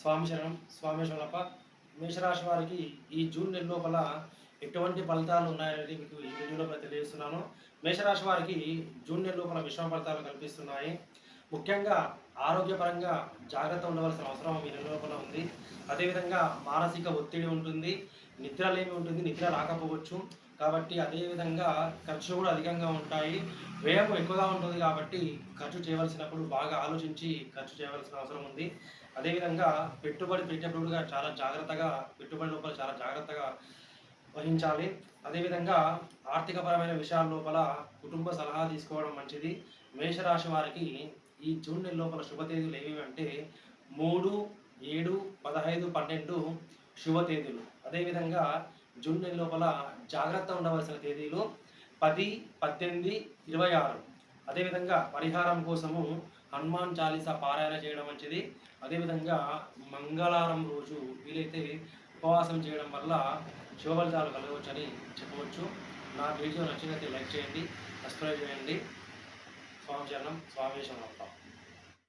స్వామి శరణం స్వామి శరణప్ప. మేషరాశి వారికి ఈ జూన్ నెల లోపల ఎటువంటి ఫలితాలు ఉన్నాయనేది మీకు ఈ వీడియోలో తెలియజేస్తున్నాను. మేషరాశి వారికి జూన్ నెల లోపల విషమ ఫలితాలు కనిపిస్తున్నాయి. ముఖ్యంగా ఆరోగ్యపరంగా జాగ్రత్త ఉండవలసిన అవసరం ఈ నెల లోపల ఉంది. అదేవిధంగా మానసిక ఒత్తిడి ఉంటుంది నిద్రలేమి ఉంటుంది నిద్ర రాకపోవచ్చు. కాబట్టి అదేవిధంగా ఖర్చు కూడా అధికంగా ఉంటాయి. వ్యయం ఎక్కువగా ఉంటుంది కాబట్టి ఖర్చు చేయవలసినప్పుడు బాగా ఆలోచించి ఖర్చు చేయవలసిన అవసరం ఉంది. అదేవిధంగా పెట్టుబడి పెట్టేటప్పుడు చాలా జాగ్రత్తగా పెట్టుబడి లోపల చాలా జాగ్రత్తగా వహించాలి. అదేవిధంగా ఆర్థికపరమైన విషయాల లోపల కుటుంబ సలహా తీసుకోవడం మంచిది. మేషరాశి వారికి ఈ జూన్ నెల లోపల శుభ తేదీలు ఏవి అంటే మూడు పన్నెండు శుభ తేదీలు. అదేవిధంగా జూన్ నెల లోపల జాగ్రత్త ఉండవలసిన తేదీలు పది పద్దెనిమిది ఇరవై ఆరు. అదేవిధంగా పరిహారం కోసము హనుమాన్ చాలీసా పారాయణ చేయడం మంచిది. అదేవిధంగా మంగళవారం రోజు వీలైతే ఉపవాసం చేయడం వల్ల శుభఫలితాలు కలగవచ్చని చెప్పవచ్చు. నా వీడియో నచ్చినట్లయితే లైక్ చేయండి సబ్స్క్రైబ్ చేయండి. స్వామి చరణం స్వామి